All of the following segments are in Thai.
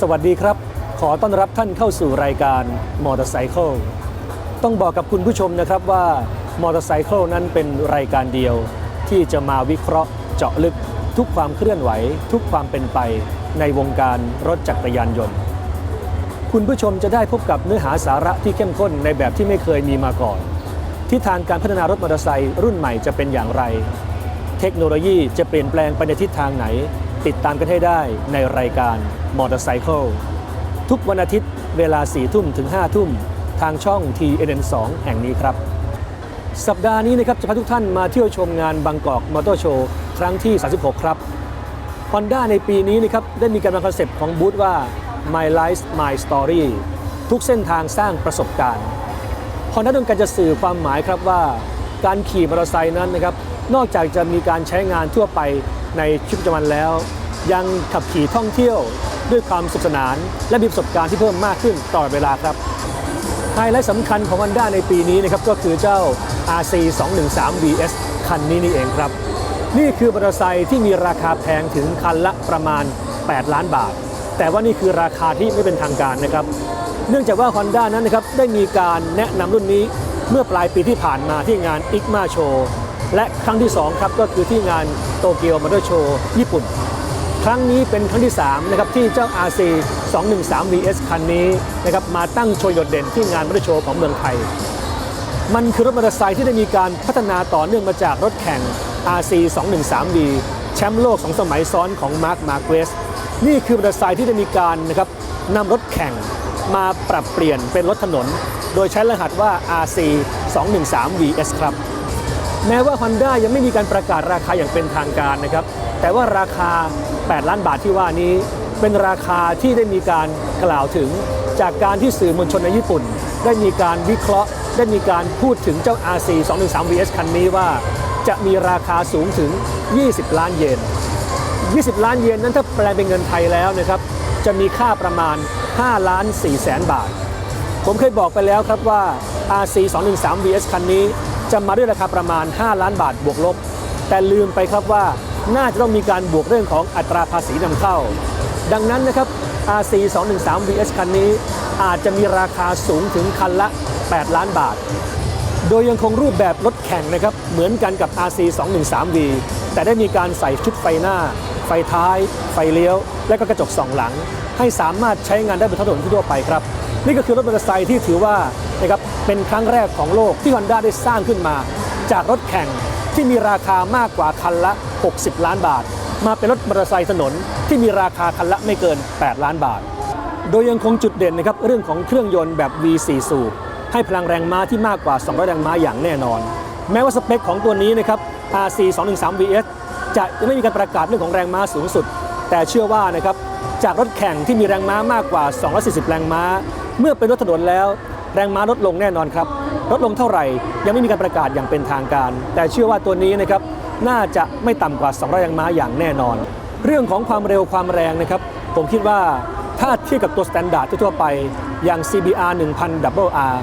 สวัสดีครับ ขอต้อนรับท่านเข้าสู่รายการมอเตอร์ไซค์ต้องบอกกับคุณผู้ชมนะครับว่ามอเตอร์ไซค์นั้นเป็นรายการเดียว ที่จะมาวิเคราะห์เจาะลึกทุกความเคลื่อนไหว ทุกความเป็นไปในวงการรถจักรยานยนต์ คุณผู้ชมจะได้พบกับเนื้อหาสาระที่เข้มข้นในแบบที่ไม่เคยมีมาก่อนทิศทางการพัฒนารถมอเตอร์ไซค์รุ่นใหม่จะเป็นอย่างไร เทคโนโลยีจะเปลี่ยนแปลงไปในทิศทางไหน ติดตามกันให้ได้ในรายการมอเตอร์ไซค์ทุกวันอาทิตย์เวลา 4 ทุ่มถึง 5 ทุ่ม ทางช่อง TNN2 แห่งนี้ครับ สัปดาห์นี้นะครับจะพาทุกท่านมาเที่ยวชมงานบางกอกมอเตอร์โชว์ครั้งที่ 36 ครับ Honda ในปีนี้นะครับได้มีการวางคอนเซปต์ของบูธว่า My Life My Story ทุกเส้นทางสร้างประสบการณ์ Honda ต้องการจะสื่อความหมายครับว่า การขี่มอเตอร์ไซค์นั้นนะครับนอกจากจะมีการใช้งานทั่วไป ในชีวิตประจำวันแล้ว ยังขับขี่ท่องเที่ยวด้วยความสนุขสนาน และมีประสบการณ์ที่เพิ่มมากขึ้นตลอดเวลาครับไฮไลท์สำคัญของ Honda ในปีนี้นะครับก็คือเจ้า RC 213 VS คันนี้นี่เองครับ นี่คือมอเตอร์ไซค์ที่มีราคาแพงถึงคันละประมาณ 8 ล้านบาท แต่ว่านี่คือราคาที่ไม่เป็นทางการนะครับ เนื่องจากว่า Honda นั้นนะครับได้มีการแนะนำรุ่นนี้เมื่อปลายปีที่ผ่านมาที่งาน ICMA Show และครั้งที่ 2 ครับก็คือที่งานโตเกียวมอเตอร์โชว์ญี่ปุ่น ครั้งนี้เป็นครั้งที่ 3 นะครับ ที่เจ้า RC 213 VS คันนี้นะครับมาตั้งโชว์โดดเด่นที่งานมอเตอร์โชว์ของเมืองไทย มันคือรถมอเตอร์ไซค์ที่ได้มีการพัฒนาต่อเนื่องมาจากรถแข่ง RC 213V แชมป์โลกสองสมัยซ้อนของมาร์คมาร์เกสนี่คือมอเตอร์ไซค์ที่ได้มีการนะครับนำรถแข่งมาปรับเปลี่ยนเป็นรถถนน โดยใช้รหัสว่า RC 213VS ครับ แม้ว่า Honda ยังไม่มีการประกาศราคาอย่างเป็นทางการนะครับ แต่ว่าราคา 8 ล้านบาทที่ว่านี้ เป็นราคาที่ได้มีการกล่าวถึง จากการที่สื่อมวลชนในญี่ปุ่น ได้มีการวิเคราะห์ ได้มีการพูดถึงเจ้า RC 213 VS คันนี้ว่า จะมีราคาสูงถึง 20 ล้านเยน 20 ล้านเยนนั้นถ้าแปลเป็นเงินไทยแล้วนะครับจะมีค่าประมาณ 5 ล้าน4แสนบาท ผมเคยบอกไปแล้วครับว่า RC 213 VS คันนี้ จะมาด้วยราคาประมาณ 5 ล้านบาทบวกลบ แต่ลืมไปครับว่าน่าจะต้องมีการบวกเรื่องของอัตราภาษีนำเข้า ดังนั้นนะครับ RC 213 VS คันนี้ อาจจะมีราคาสูงถึงคันละ 8 ล้านบาท โดยยังคงรูปแบบรถแข่งนะครับ เหมือนกันกับ RC 213V แต่ได้มีการใส่ชุดไฟหน้า ไฟท้าย ไฟเลี้ยว และก็กระจกสองหลัง ให้สามารถใช้งานได้บนถนนทั่วไปครับ นี่ก็คือรถมอเตอร์ไซค์ที่ถือว่านะครับเป็นครั้งแรกของโลกที่ Honda ได้สร้างขึ้นมา จากรถแข่งที่มีราคามากกว่าคันละ 60 ล้านบาท มาเป็นรถมอเตอร์ไซค์ถนนที่มีราคาคันละไม่เกิน 8 ล้านบาท โดยยังคงจุดเด่นนะครับเรื่องของเครื่องยนต์แบบ V4 สูบให้พลังแรงม้าที่มากกว่า 200 แรงม้าอย่างแน่นอน แม้ว่าสเปคของตัวนี้นะครับ RC 213 VS จะยังไม่มีการประกาศเรื่องของแรงม้าสูงสุด แต่เชื่อว่านะครับจากรถแข่งที่มีแรงม้ามากกว่า 240 แรงม้า เมื่อเป็นรถถนนแล้ว แรงม้าลดลงแน่นอนครับลดลงเท่าไหร่ยังไม่มีการประกาศอย่างเป็นทางการ แต่เชื่อว่าตัวนี้นะครับน่าจะไม่ต่ำกว่า200แรงม้าอย่างแน่นอน เรื่องของความเร็วความแรงนะครับ ผมคิดว่าถ้าเทียบกับตัวสแตนดาร์ดทั่วไปอย่าง CBR 1000 Double R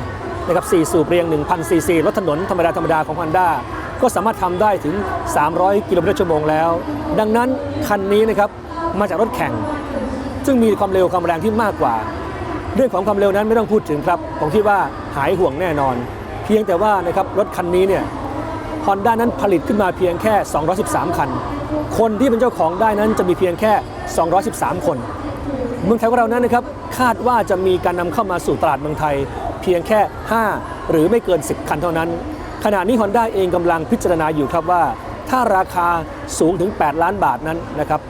นะครับ4สูบเรียง 1,000 ซีซีรถถนนธรรมดาธรรมดาของ Honda ก็สามารถทำได้ถึง 300 กิโลเมตรชั่วโมงแล้ว ดังนั้นคันนี้นะครับมาจากรถแข่ง ซึ่งมีความเร็วความแรงที่มากกว่า เรื่องของความเร็วนั้นไม่ต้องพูดถึงครับ ผมคิดว่าหายห่วงแน่นอน เพียงแต่ว่านะครับรถคันนี้เนี่ยฮอนด้านั้นผลิตขึ้นมาเพียงแค่ 213 คัน คนที่เป็นเจ้าของได้นั้นจะมีเพียงแค่ 213 คน เมืองไทยของเรานั้นนะครับคาดว่าจะมีการนำเข้ามาสู่ตลาดเมืองไทย เพียงแค่ 5 หรือไม่เกิน 10 คันเท่านั้น ขณะนี้ Honda เองกำลังพิจารณาอยู่ครับว่า ถ้าราคาสูงถึง 8 ล้านบาทนั้นนะครับ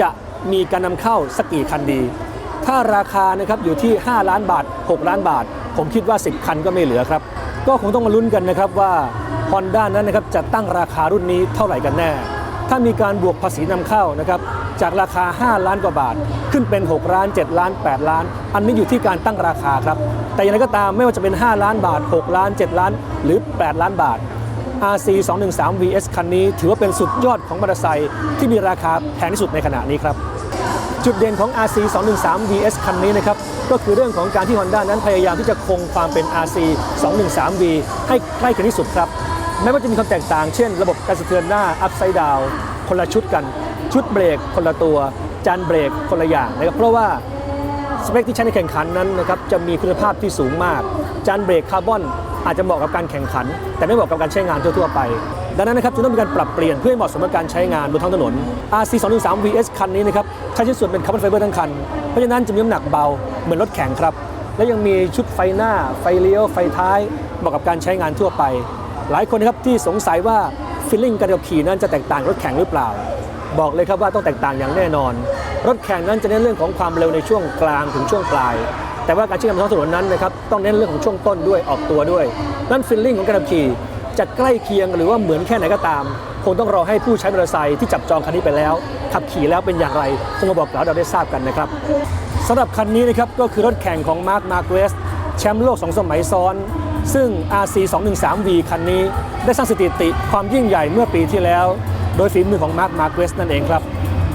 จะมีการนำเข้าสักกี่คันดี ถ้าราคานะครับอยู่ที่ 5 ล้านบาท 6 ล้านบาท ผมคิดว่า 10 คันก็ไม่เหลือครับ ก็คงต้องมาลุ้นกันนะครับว่า Honda นั้นนะครับจะตั้งราคารุ่นนี้เท่าไหร่กันแน่ ถ้ามีการบวกภาษีนำเข้านะครับจากราคา 5 ล้านกว่าบาท ขึ้นเป็น 6 ล้าน 7 ล้าน 8 ล้าน อันนี้อยู่ที่การตั้งราคาครับ แต่อย่างไรก็ตามไม่ว่าจะเป็น 5 ล้านบาท 6 ล้าน 7 ล้าน หรือ 8 ล้านบาท RC 213 VS คันนี้ ถือว่าเป็นสุดยอดของมอเตอร์ไซค์ที่มีราคาแพงที่สุดในขณะนี้ครับ จุดเด่นของ RC 213 VS คันนี้นะครับ ก็คือเรื่องของการที่ Honda นั้นพยายามที่จะคงความเป็น RC 213V ให้ใกล้เคียงที่สุดครับ แม้ว่าจะมีความแตกต่าง เช่น ระบบการสะเทือนหน้า Upside Down คนละชุดกัน ชุดเบรกคนละตัว จานเบรกคนละอย่างนะครับ เพราะว่าสเปคที่ใช้ในแข่งขันนั้นนะครับจะมีคุณภาพที่สูงมาก จานเบรกคาร์บอนอาจจะเหมาะกับการแข่งขัน แต่ไม่เหมาะกับการใช้งานทั่วๆไป ดังนั้นนะครับจึงต้องมีการปรับเปลี่ยนเพื่อให้เหมาะสมกับการใช้งานบนท้องถนน RC 213 VS คันนี้นะครับใช้ชิ้นส่วนเป็นคาร์บอนไฟเบอร์ทั้งคัน เพราะฉะนั้นจะมีน้ำหนักเบาเหมือนรถแข่งครับ และยังมีชุดไฟหน้า ไฟเลี้ยว ไฟท้ายเหมาะกับการใช้งานทั่วไป หลายคนนะครับที่สงสัยว่าฟีลลิ่งการขับขี่นั้นจะแตกต่างรถแข่งหรือเปล่า บอกเลยครับว่าต้องแตกต่างอย่างแน่นอน รถแข่งนั้นจะเน้นเรื่องของความเร็วในช่วงกลางถึงช่วงปลายแต่ว่าการใช้งานบนท้องถนนนั้นนะครับต้องเน้นเรื่องของช่วงต้นด้วยออกตัวด้วยนั่นฟีลลิ่งของการขับขี่ จะใกล้เคียงหรือว่าเหมือนแค่ไหนก็ตาม คงต้องรอให้ผู้ใช้มอเตอร์ไซค์ที่จับจองคันนี้ไปแล้ว ขับขี่แล้วเป็นอย่างไร คงมาบอกกล่าวเราได้ทราบกันนะครับสำหรับคันนี้นะครับก็คือรถแข่งของมาร์คมาร์เกรสแชมป์โลกสองสมัยซ้อน ซึ่ง RC 213V คันนี้ได้สร้างสถิติความยิ่งใหญ่เมื่อปีที่แล้ว โดยฝีมือของมาร์คมาร์เกรสนั่นเองครับ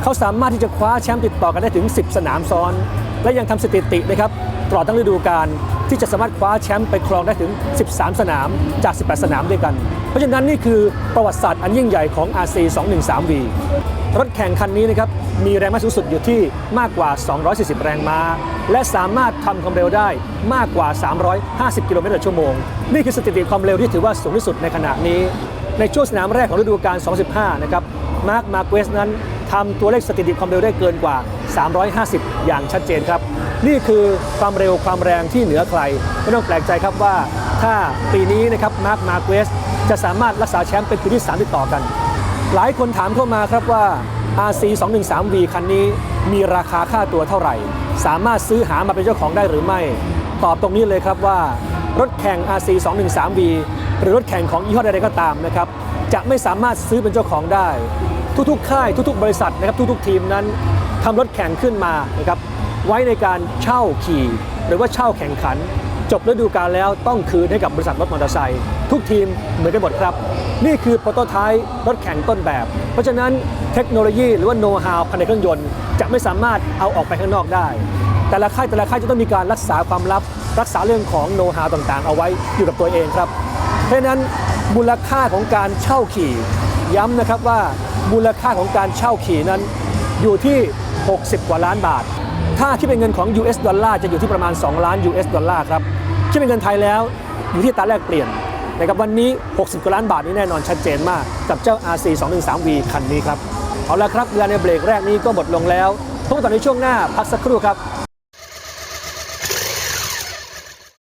เขาสามารถที่จะคว้าแชมป์ติดต่อกันได้ถึง 10 สนามซ้อน และยังทำสถิตินะครับตลอดทั้งฤดูกาล ที่จะสามารถคว้าแชมป์ไปครองได้ถึง 13 สนามจาก 18 สนามด้วยกัน เพราะฉะนั้นนี่คือประวัติศาสตร์อันยิ่งใหญ่ของ RC 213V รถแข่งคันนี้นะครับมีแรงม้าสูงสุดอยู่ที่มากกว่า 240 แรงม้า และสามารถทำความเร็วได้มากกว่า 350 กิโลเมตรต่อชั่วโมง นี่คือสถิติความเร็วที่ถือว่าสูงที่สุดในขณะนี้ ในช่วงสนามแรกของฤดูกาล 2015 นะครับมาร์คมาเกวสนั้นทำตัวเลขสถิติความเร็วได้เกินกว่า 350 อย่างชัดเจนครับ นี่คือความเร็วความแรงที่เหนือใครไม่ต้องแปลกใจครับว่าถ้าปีนี้นะครับมาร์คมาเกวสจะสามารถรักษาแชมป์เป็นปีที่ 3 ติดต่อกัน หลายคนถามเข้ามาครับว่า RC 213V คันนี้มีราคาค่าตัวเท่าไหร่ สามารถซื้อหามาเป็นเจ้าของได้หรือไม่ ตอบตรงนี้เลยครับว่า รถแข่ง RC 213V หรือรถแข่งของยี่ห้อใดๆก็ตามนะครับจะไม่สามารถซื้อเป็นเจ้าของได้ ทุกๆ ค่ายทุกๆ บริษัทนะครับทุกๆ ทีมนั้นทำรถแข่งขึ้นมานะครับ ไว้ในการเช่าขี่ หรือว่าเช่าแข่งขัน จบฤดูกาลแล้วต้องคืนให้กับบริษัทรถมอเตอร์ไซค์ทุกทีมเหมือนกันหมดครับ นี่คือโปรโตไทป์รถแข่งต้นแบบ เพราะฉะนั้นเทคโนโลยีหรือว่าโน้ตฮาวภายในเครื่องยนต์ จะไม่สามารถเอาออกไปข้างนอกได้ แต่ละค่ายแต่ละค่ายจะต้องมีการรักษาความลับ รักษาเรื่องของโน้ตฮาวต่างๆ เอาไว้อยู่กับตัวเองครับ เพราะฉะนั้นมูลค่าของการเช่าขี่ ย้ำนะครับว่ามูลค่าของการเช่าขี่นั้นอยู่ที่ 60 กว่าล้านบาท ถ้าคิดเป็นเงินของ US ดอลลาร์จะอยู่ที่ประมาณ 2 ล้าน US ดอลลาร์ครับคิดเป็นเงินไทยแล้วอยู่ที่อัตาแลกเปลี่ยนนะครับวันนี้ 60กว่าล้านบาทนี้แน่นอนชัดเจนมากกับเจ้า RC 213V คันนี้ครับ เอาละครับเวลาในเบรกแรกนี้ก็หมดลงแล้วพบกันในช่วงหน้าพักสักครู่ครับ